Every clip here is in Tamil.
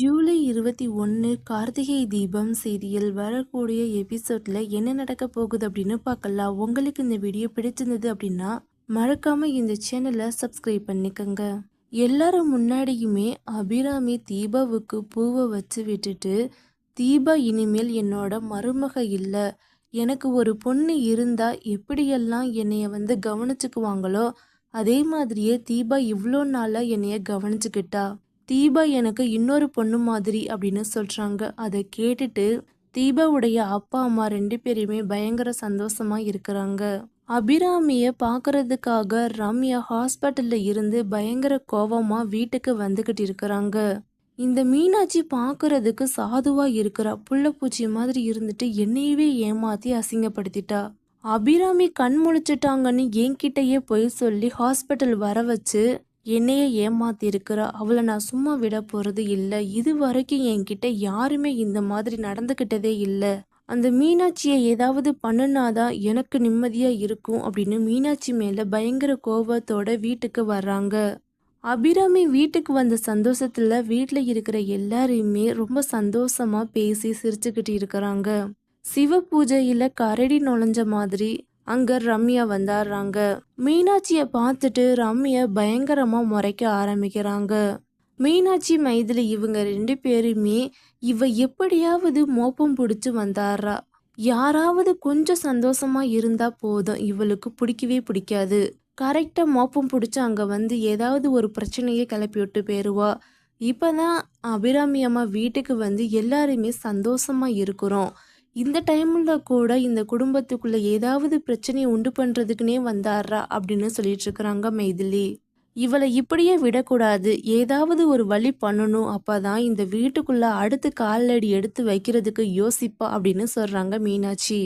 ஜூலை இருபத்தி ஒன்று கார்த்திகை தீபம் சீரியல் வரக்கூடிய எபிசோடில் என்ன நடக்க போகுது அப்படின்னு பார்க்கலாம். உங்களுக்கு இந்த வீடியோ பிடிச்சிருந்தது அப்படின்னா மறக்காமல் இந்த சேனலை சப்ஸ்கிரைப் பண்ணிக்கோங்க. எல்லாரும் முன்னாடியுமே அபிராமி தீபாவுக்கு பூவை வச்சு விட்டுட்டு தீபா இனிமேல் என்னோட மருமக இல்லை. எனக்கு ஒரு பொண்ணு இருந்தால் எப்படியெல்லாம் என்னைய வந்து கவனிச்சுக்குவாங்களோ அதே மாதிரியே தீபா இவ்வளோ நாளாக என்னைய கவனிச்சுக்கிட்டா. தீபா எனக்கு இன்னொரு பொண்ணு மாதிரி அப்படின்னு சொல்கிறாங்க அதை கேட்டுட்டு தீபாவுடைய அப்பா அம்மா ரெண்டு பேருமே பயங்கர சந்தோஷமாக இருக்கிறாங்க. அபிராமியை பார்க்கறதுக்காக ரம்யா ஹாஸ்பிட்டலில் இருந்து பயங்கர கோபமாக வீட்டுக்கு வந்துக்கிட்டு இருக்கிறாங்க. இந்த மீனாட்சி பார்க்கறதுக்கு சாதுவாக இருக்கிறா புள்ளப்பூச்சி மாதிரி இருந்துட்டு என்னையவே ஏமாற்றி அசிங்கப்படுத்திட்டா. அபிராமி கண் முழிச்சிட்டாங்கன்னு என்கிட்டயே போய் சொல்லி ஹாஸ்பிட்டல் வர வச்சு என்னையே ஏமாத்திருக்கிறா அவளை நான் சும்மா விட போகிறது இல்லை. இது வரைக்கும் என்கிட்ட யாருமே இந்த மாதிரி நடந்துக்கிட்டதே இல்லை. அந்த மீனாட்சியை ஏதாவது பண்ணுனாதான் எனக்கு நிம்மதியா இருக்கும் அப்படின்னு மீனாட்சி மேல பயங்கர கோபத்தோட வீட்டுக்கு வர்றாங்க. அபிராமி வீட்டுக்கு வந்த சந்தோஷத்துல வீட்டில் இருக்கிற எல்லாரையுமே ரொம்ப சந்தோஷமா பேசி சிரிச்சுக்கிட்டு இருக்கிறாங்க. சிவ பூஜையில கரடி நுழைஞ்ச மாதிரி அங்க ரம்யா வந்தாடுறாங்க மீனாட்சிய பார்த்துட்டு ரம்யா பயங்கரமா முறைக்க ஆரம்பிக்கிறாங்க. மீனாட்சி மைதில் இவங்க ரெண்டு பேருமே இவ எப்படியாவது மோப்பம் பிடிச்சு வந்தாடுறா யாராவது கொஞ்சம் சந்தோஷமா இருந்தா போதும் இவளுக்கு பிடிக்கவே பிடிக்காது. கரெக்டாக மோப்பம் பிடிச்சி அங்கே வந்து ஏதாவது ஒரு பிரச்சனையை கிளப்பி விட்டு போயிடுவா இப்போ தான் அபிராமி அம்மா வீட்டுக்கு வந்து எல்லாருமே சந்தோஷமாக இருக்கிறோம். இந்த டைமில் கூட இந்த குடும்பத்துக்குள்ளே ஏதாவது பிரச்சனையை உண்டு பண்ணுறதுக்குனே வந்தாரா அப்படின்னு சொல்லிட்டு இருக்கிறாங்க மைதிலி. இவளை இப்படியே விடக்கூடாது. ஏதாவது ஒரு வழி பண்ணணும். அப்பதான் இந்த வீட்டுக்குள்ளே அடுத்து காலடி எடுத்து வைக்கிறதுக்கு யோசிப்பா அப்படின்னு சொல்கிறாங்க மீனாட்சி.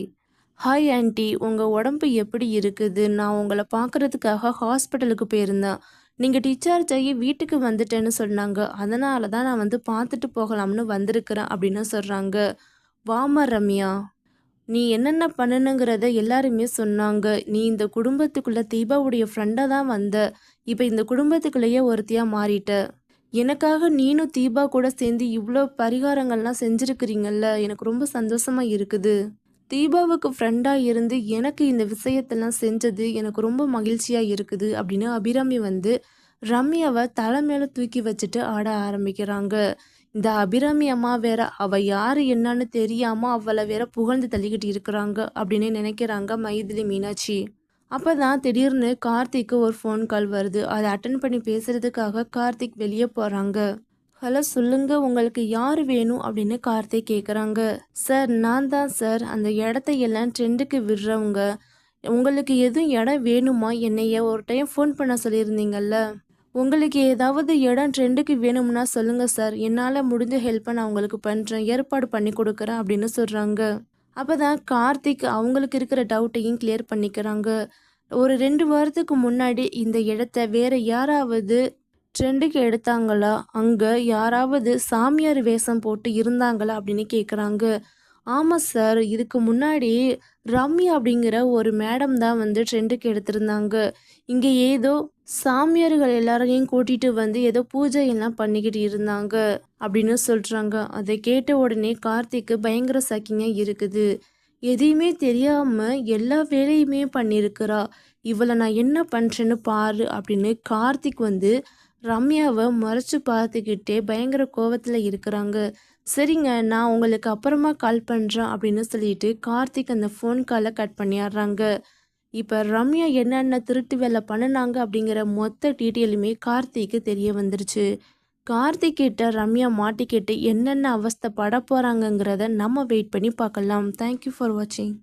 ஹாய் ஆண்டி உங்கள் உடம்பு எப்படி இருக்குது? நான் உங்களை பார்க்கறதுக்காக ஹாஸ்பிட்டலுக்கு போயிருந்தேன். நீங்கள் டிஸ்சார்ஜ் ஆகி வீட்டுக்கு வந்துட்டேன்னு சொன்னாங்க. அதனால தான் நான் வந்து பார்த்துட்டு போகலாம்னு வந்திருக்கிறேன் அப்படின்னு சொல்கிறாங்க வாமா ரம்யா நீ என்னென்ன பண்ணணுங்கிறத எல்லாருமே சொன்னாங்க. நீ இந்த குடும்பத்துக்குள்ள தீபாவுடைய ஃப்ரெண்டாக தான் வந்த. இப்போ இந்த குடும்பத்துக்குள்ளேயே ஒருத்தியாக மாறிட்ட. எனக்காக நீனும் தீபா கூட சேர்ந்து இவ்வளோ பரிகாரங்கள்லாம் செஞ்சுருக்கிறீங்கல்ல எனக்கு ரொம்ப சந்தோஷமாக இருக்குது. தீபாவுக்கு ஃப்ரெண்டாக இருந்து எனக்கு இந்த விஷயத்தெல்லாம் செஞ்சது எனக்கு ரொம்ப மகிழ்ச்சியாக இருக்குது அப்படின்னு அபிராமி வந்து ரம்யாவை தலை மேலே தூக்கி வச்சுட்டு ஆட ஆரம்பிக்கிறாங்க. இந்த அபிராமி அம்மா வேற அவ யாரு என்னன்னு தெரியாம அவளை வேற புகழ்ந்து தள்ளிக்கிட்டு இருக்கிறாங்க அப்படின்னு நினைக்கிறாங்க மைதிலி மீனாட்சி. அப்பதான் திடீர்னு கார்த்திக்கு ஒரு ஃபோன் கால் வருது. அதை அட்டன் பண்ணி பேசுறதுக்காக கார்த்திக் வெளியே போறாங்க. ஹலோ சொல்லுங்க உங்களுக்கு யார் வேணும்? அப்படின்னு கார்த்திக் கேட்குறாங்க சார் நான் தான் சார் அந்த இடத்த எல்லாம் ட்ரெண்டுக்கு விடுறவங்க. உங்களுக்கு எதுவும் இடம் வேணுமா? என்னைய ஒரு டைம் ஃபோன் பண்ண சொல்லியிருந்தீங்கல்ல? உங்களுக்கு ஏதாவது இடம் ட்ரெண்டுக்கு வேணும்னா சொல்லுங்கள் சார் என்னால் முடிஞ்ச ஹெல்ப்பை நான் உங்களுக்கு பண்ணுறேன் ஏற்பாடு பண்ணி கொடுக்குறேன் அப்படின்னு சொல்கிறாங்க அப்போ தான் கார்த்திக் அவங்களுக்கு இருக்கிற டவுட்டையும் கிளியர் பண்ணிக்கிறாங்க. ஒரு ரெண்டு வாரத்துக்கு முன்னாடி இந்த இடத்த வேற யாராவது ட்ரெண்டுக்கு எடுத்தாங்களா? அங்கே யாராவது சாமியார் வேஷம் போட்டு இருந்தாங்களா? அப்படின்னு கேட்குறாங்க ஆமாம் சார் இதுக்கு முன்னாடி ரம்யா அப்படிங்கிற ஒரு மேடம் தான் வந்து ட்ரெண்டுக்கு எடுத்திருந்தாங்க. இங்கே ஏதோ சாமியார்கள் எல்லாரையும் கூட்டிட்டு வந்து ஏதோ பூஜை எல்லாம் பண்ணிக்கிட்டு இருந்தாங்க அப்படின்னு சொல்றாங்க. அதை கேட்ட உடனே கார்த்திக்கு பயங்கர சக்கிங்க இருக்குது. எதையுமே தெரியாம எல்லா வேலையுமே பண்ணியிருக்கிறா. இவளை நான் என்ன பண்றேன்னு பாரு அப்படின்னு கார்த்திக் வந்து ரம்யாவை மறைச்சு பார்த்துக்கிட்டே பயங்கர கோவத்தில் இருக்கிறாங்க. சரிங்க நான் உங்களுக்கு அப்புறமா கால் பண்ணுறேன் அப்படின்னு சொல்லிட்டு கார்த்திக் அந்த ஃபோன் காலை கட் பண்ணிடுறாங்க. இப்போ ரம்யா என்னென்ன திருட்டு வேலை பண்ணினாங்க அப்படிங்கிற மொத்த டீட்டெயிலுமே கார்த்திக்கு தெரிய வந்துருச்சு. கார்த்திக் கிட்ட ரம்யா மாட்டிக்கிட்டு என்னென்ன அவஸ்தை பட போகிறாங்கங்கிறத நம்ம வெயிட் பண்ணி பார்க்கலாம். தேங்க்யூ ஃபார் வாட்சிங்